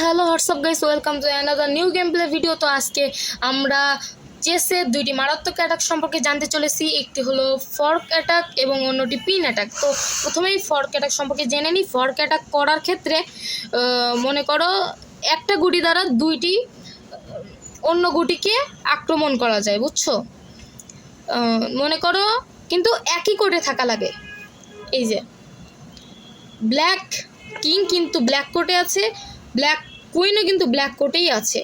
Hello, WhatsApp guys, welcome to another new game play video তো আজকে আমরা চেসের দুইটি মারাত্মক অ্যাটাক সম্পর্কে জানতে চলেছি। একটি হলো ফর্ক অ্যাটাক এবং অন্যটি পিন অ্যাটাক তো প্রথমেই ফর্ক অ্যাটাক সম্পর্কে জেনে নিই। ফর্ক অ্যাটাক করার ক্ষেত্রে মনে করো একটা গুটি দ্বারা দুইটি, অন্য গুটিকে আক্রমণ করা যায়, বুঝছ? মনে করো কিন্তু একই কোটে থাকা লাগে। এই যে ব্ল্যাক কিং কিন্তু ব্ল্যাক কোটে আছে। ব্ল্যাক কুইনও কিন্তু ব্ল্যাক কোটেই আছে।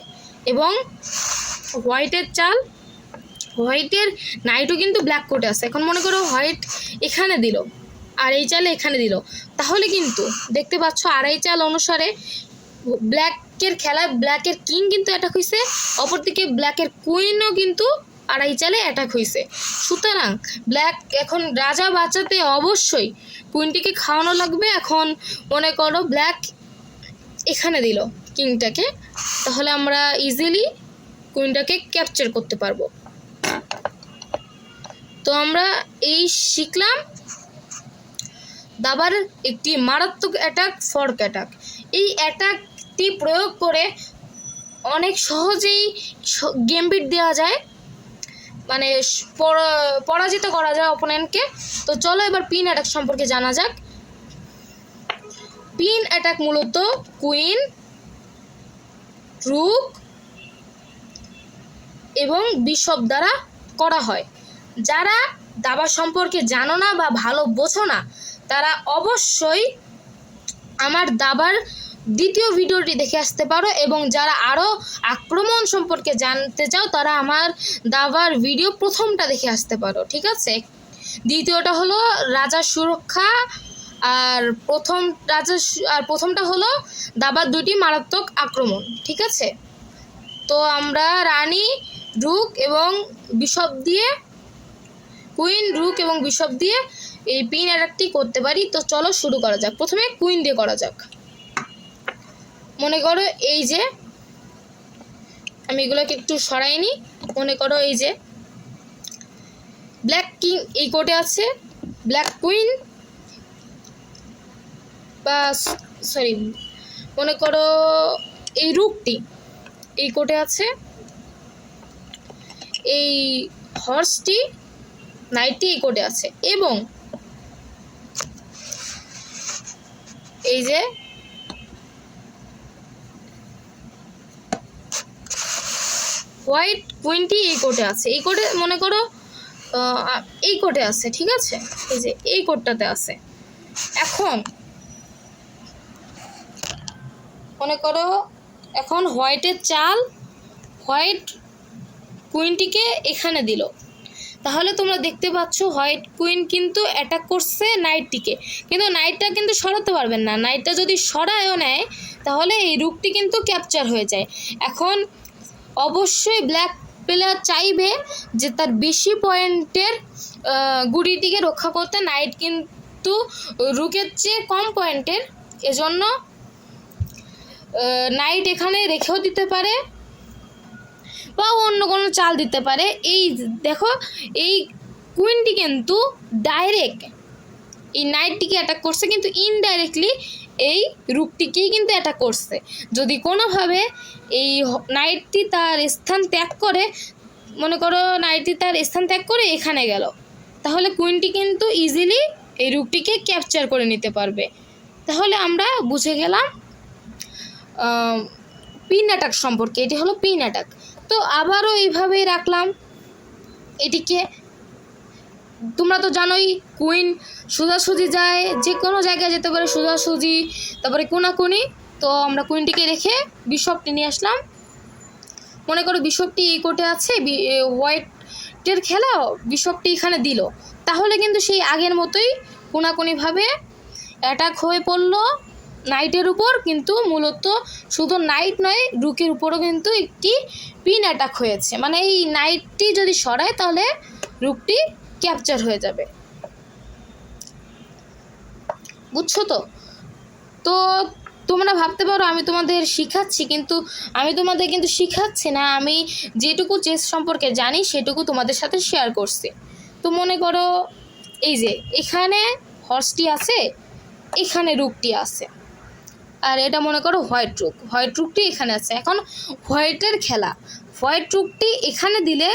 এবং হোয়াইটের চাল, হোয়াইটের নাইটও কিন্তু ব্ল্যাক কোটে আছে। এখন মনে করো হোয়াইট এখানে দিল আর এই চালে এখানে দিল। তাহলে কিন্তু দেখতে পাচ্ছ আড়াই চাল অনুসারে ব্ল্যাকের খেলায় ব্ল্যাকের কিং কিন্তু অ্যাটাক হয়েছে অপরদিকে ব্ল্যাকের কুইনও কিন্তু আড়াই চালে অ্যাটাক হয়েছে সুতরাং ব্ল্যাক এখন রাজা বাঁচাতে অবশ্যই কুইনটিকে খাওয়ানো লাগবে। এখন মনে করো ব্ল্যাক এখানে দিল কিংটাকে, তাহলে আমরা ইজিলি কুইনটাকে ক্যাপচার করতে পারব। তো আমরা এই শিখলাম দাবার একটি মারাত্মক অ্যাটাক ফর্ক অ্যাটাক এই অ্যাটাকটি প্রয়োগ করে অনেক সহজেই গেম বিট দেওয়া যায়। মানে পরাজিত করা যায় অপোনেন্টকে তো চলো এবার পিন অ্যাটাক সম্পর্কে জানা যাক। পিন অ্যাটাক মূলত কুইন, রুক এবং বিশপ দ্বারা করা হয়। যারা দাবা সম্পর্কে জানো না বা ভালো বোঝো না, তারা অবশ্যই আমার দাবার দ্বিতীয় ভিডিওটি দেখে আসতে পারো এবং যারা আরও আক্রমণ সম্পর্কে জানতে চাও, তারা আমার দাবার ভিডিও প্রথমটা দেখে আসতে পারো, ঠিক আছে? দ্বিতীয়টা হলো রাজা সুরক্ষা আর প্রথম রাজা আর প্রথমটা হলো দাবার দুটি মারাত্মক আক্রমণ, ঠিক আছে? তো আমরা রানী, রুক এবং বিশপ দিয়ে, কুইন, রুক এবং বিশপ দিয়ে এই পিন অ্যাটাকটি করতে পারি। তো চলো শুরু করা যাক। প্রথমে কুইন দিয়ে করা যাক। মনে করো এই যে, আমি এগুলোকে একটু সরাই নিই মনে করো এই যে, ব্ল্যাক কিং এই কোটে আছে, ব্ল্যাক কুইন বা সরি মনে করো এই রুকটি এই কোটে আছে, এই হর্সটি, নাইটটি এই কোটে আছে এবং এই যে হোয়াইট কুইনটি এই কোটে আছে। এই কোটে মনে করো এই কোটে আছে, ঠিক আছে? এই যে এই কোটটাতে আছে। এখন মনে করো, এখন হোয়াইটের চাল, হোয়াইট কুইনটিকে এখানে দিল। তাহলে তোমরা দেখতে পাচ্ছ, হোয়াইট কুইন কিন্তু অ্যাটাক করছে নাইটটিকে কিন্তু নাইটটা কিন্তু সরাতে পারবেন না। নাইটটা যদি সরায়ও নেয়, তাহলে এই রুকটি কিন্তু ক্যাপচার হয়ে যায়। এখন অবশ্যই ব্ল্যাক প্লেয়ার চাইবে যে তার বেশি পয়েন্টের গুড়িটিকে রক্ষা করতে। নাইট কিন্তু রুকের চেয়ে কম পয়েন্টের। এজন্য নাইট এখানে রেখেও দিতে পারে বা অন্য কোনো চাল দিতে পারে। এই দেখো, এই কুইনটি কিন্তু ডাইরেক্ট এই নাইটটিকে অ্যাটাক করছে, কিন্তু ইনডাইরেক্টলি এই রূপটিকেই কিন্তু অ্যাটাক করছে। যদি কোনোভাবে এই নাইটটি তার স্থান ত্যাগ করে, মনে করো নাইটটি তার স্থান ত্যাগ করে এখানে গেল, তাহলে কুইনটি কিন্তু ইজিলি এই রূপটিকে ক্যাপচার করে নিতে পারবে। তাহলে আমরা বুঝে গেলাম পিন অ্যাটাক সম্পর্কে, এটি হলো পিন অ্যাটাক তো আবারও এইভাবেই রাখলাম। এটিকে, তোমরা তো জানোই কুইন সোজাসুজি যায় যে কোনো জায়গায় যেতে পারে সোজাসুজি, তারপরে কোনাকুনি। তো আমরা কুইনটিকে রেখে বিশপটি নিয়ে আসলাম। মনে করো বিশপটি এই কোটে আছে হোয়াইটের খেলা, বিশপটি এখানে দিল। তাহলে কিন্তু সেই আগের মতোই কোনাকুনিভাবে অ্যাটাক হয়ে পড়ল। নাইটের উপর, কিন্তু মূলত শুধু নাইট নয়, রুকের উপরও কিন্তু একটি পিন অ্যাটাক হয়েছে। মানে এই নাইটটি যদি সরায়, তাহলে রুকটি ক্যাপচার হয়ে যাবে। বুঝছ তো? তো তোমরা ভাবতে পারো, আমি তোমাদের শিখাচ্ছি, কিন্তু আমি তোমাদের কিন্তু শিখাচ্ছি না। আমি যেটুকু চেস সম্পর্কে জানি, সেটুকু তোমাদের সাথে শেয়ার করছি। তো মনে করো, এই যে, এখানে হর্সটি আছে, এখানে রুকটি আছে। আর এটা মনে করো হোয়াইট রুক। হোয়াইট রুকটি এখানে আছে। এখন হোয়াইটের খেলা। হোয়াইট রুকটি এখানে দিলে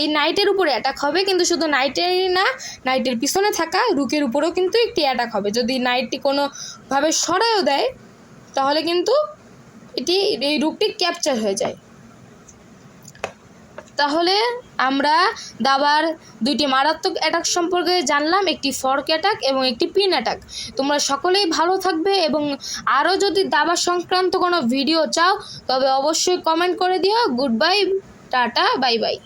এই নাইটের উপরে অ্যাটাক হবে, কিন্তু শুধু নাইটেরই না, নাইটের পিছনে থাকা রুকের উপরেও কিন্তু একটি অ্যাটাক হবে। যদি নাইটটি কোনোভাবে সরায়ও দেয়, তাহলে কিন্তু এটি, এই রুকটি ক্যাপচার হয়ে যায়। তাহলে আমরা দাবার দুইটি মারাত্মক অ্যাটাক সম্পর্কে জানলাম, একটি ফর্ক অ্যাটাক এবং একটি পিন অ্যাটাক তোমরা সকলেই ভালো থাকবে এবং আরও যদি দাবা সংক্রান্ত কোনো ভিডিও চাও, তবে অবশ্যই কমেন্ট করে দিও। Good bye tata bye bye